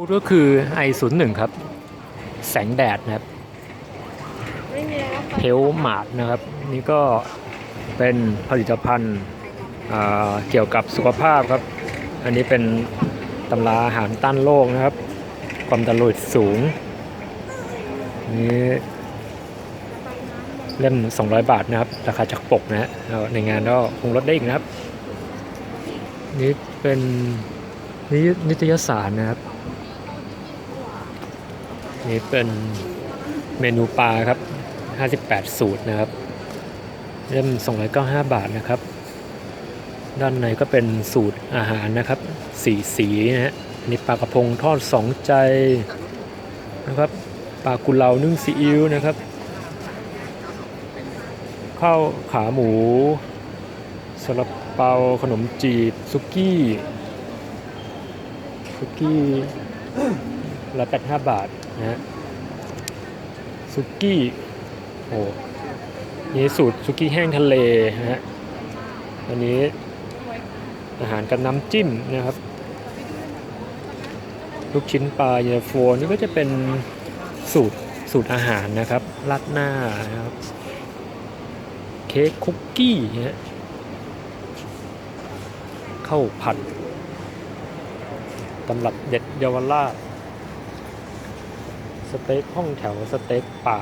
พูดก็คือ i01 ครับ แสงแดดนะครับไม่มีแล้วเทลมาดนะครับ นี่ก็เป็นผลิตภัณฑ์อ่าเกี่ยวกับสุขภาพครับ อันนี้เป็นตำราอาหารต้านโรคนะครับ ความดันโลหิตสูง นี่เล่ม 200 บาทนะครับ ราคาจากปกนะฮะแล้วในงานก็คงลดได้อีกนะครับ นี่เป็นนินิตยสารนะครับ นี่เป็นเมนูปลาครับ 58 สูตรนะครับ เล่ม295 บาทนะครับ ด้านในก็เป็นสูตรอาหารนะครับ สีสีนะฮะอันนี่ปลากระพงทอดสองใจนะครับ ปลากุเลานึ่งซีอิ๊วนะครับข้าวขาหมูสลับเปาขนมจีบซุกี้ซุกี้ละแปดห้าบาท นะซุกี้โอ้นี่สูตรซุกี้แห้งทะเลนะฮะอันนี้อาหารกับน้ำจิ้มนะครับ ลูกชิ้นปลาเยนตาโฟนี่ก็จะเป็นสูตรสูตรอาหารนะครับราดหน้านะครับเค้กคุกกี้ฮะข้าวผัดตำรับเด็ดเยาวราช สเต็กห้องแถวสเต็กป่า